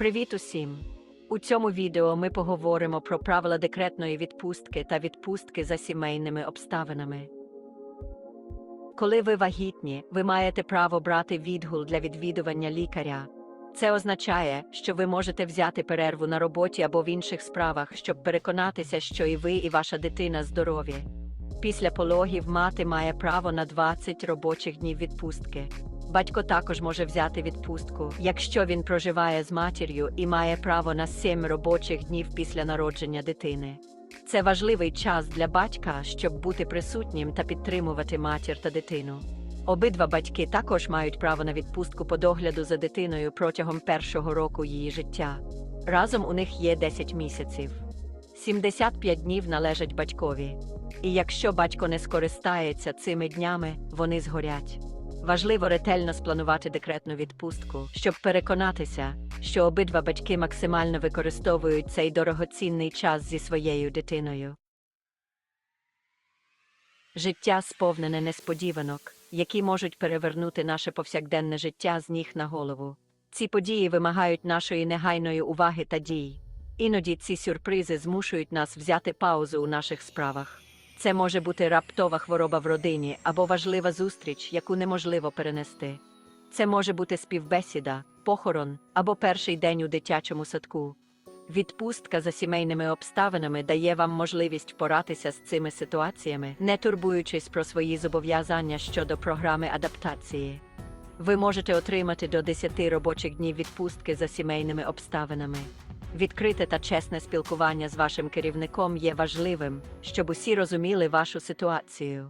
Привіт усім! У цьому відео ми поговоримо про правила декретної відпустки та відпустки за сімейними обставинами. Коли ви вагітні, ви маєте право брати відгул для відвідування лікаря. Це означає, що ви можете взяти перерву на роботі або в інших справах, щоб переконатися, що і ви, і ваша дитина здорові. Після пологів мати має право на 20 робочих днів відпустки. Батько також може взяти відпустку, якщо він проживає з матір'ю і має право на 7 робочих днів після народження дитини. Це важливий час для батька, щоб бути присутнім та підтримувати матір та дитину. Обидва батьки також мають право на відпустку по догляду за дитиною протягом першого року її життя. Разом у них є 10 місяців. 75 днів належать батькові. І якщо батько не скористається цими днями, вони згорять. Важливо ретельно спланувати декретну відпустку, щоб переконатися, що обидва батьки максимально використовують цей дорогоцінний час зі своєю дитиною. Життя сповнене несподіванок, які можуть перевернути наше повсякденне життя з ніг на голову. Ці події вимагають нашої негайної уваги та дій. Іноді ці сюрпризи змушують нас взяти паузу у наших справах. Це може бути раптова хвороба в родині або важлива зустріч, яку неможливо перенести. Це може бути співбесіда, похорон або перший день у дитячому садку. Відпустка за сімейними обставинами дає вам можливість впоратися з цими ситуаціями, не турбуючись про свої зобов'язання щодо програми адаптації. Ви можете отримати до 10 робочих днів відпустки за сімейними обставинами. Відкрите та чесне спілкування з вашим керівником є важливим, щоб усі розуміли вашу ситуацію.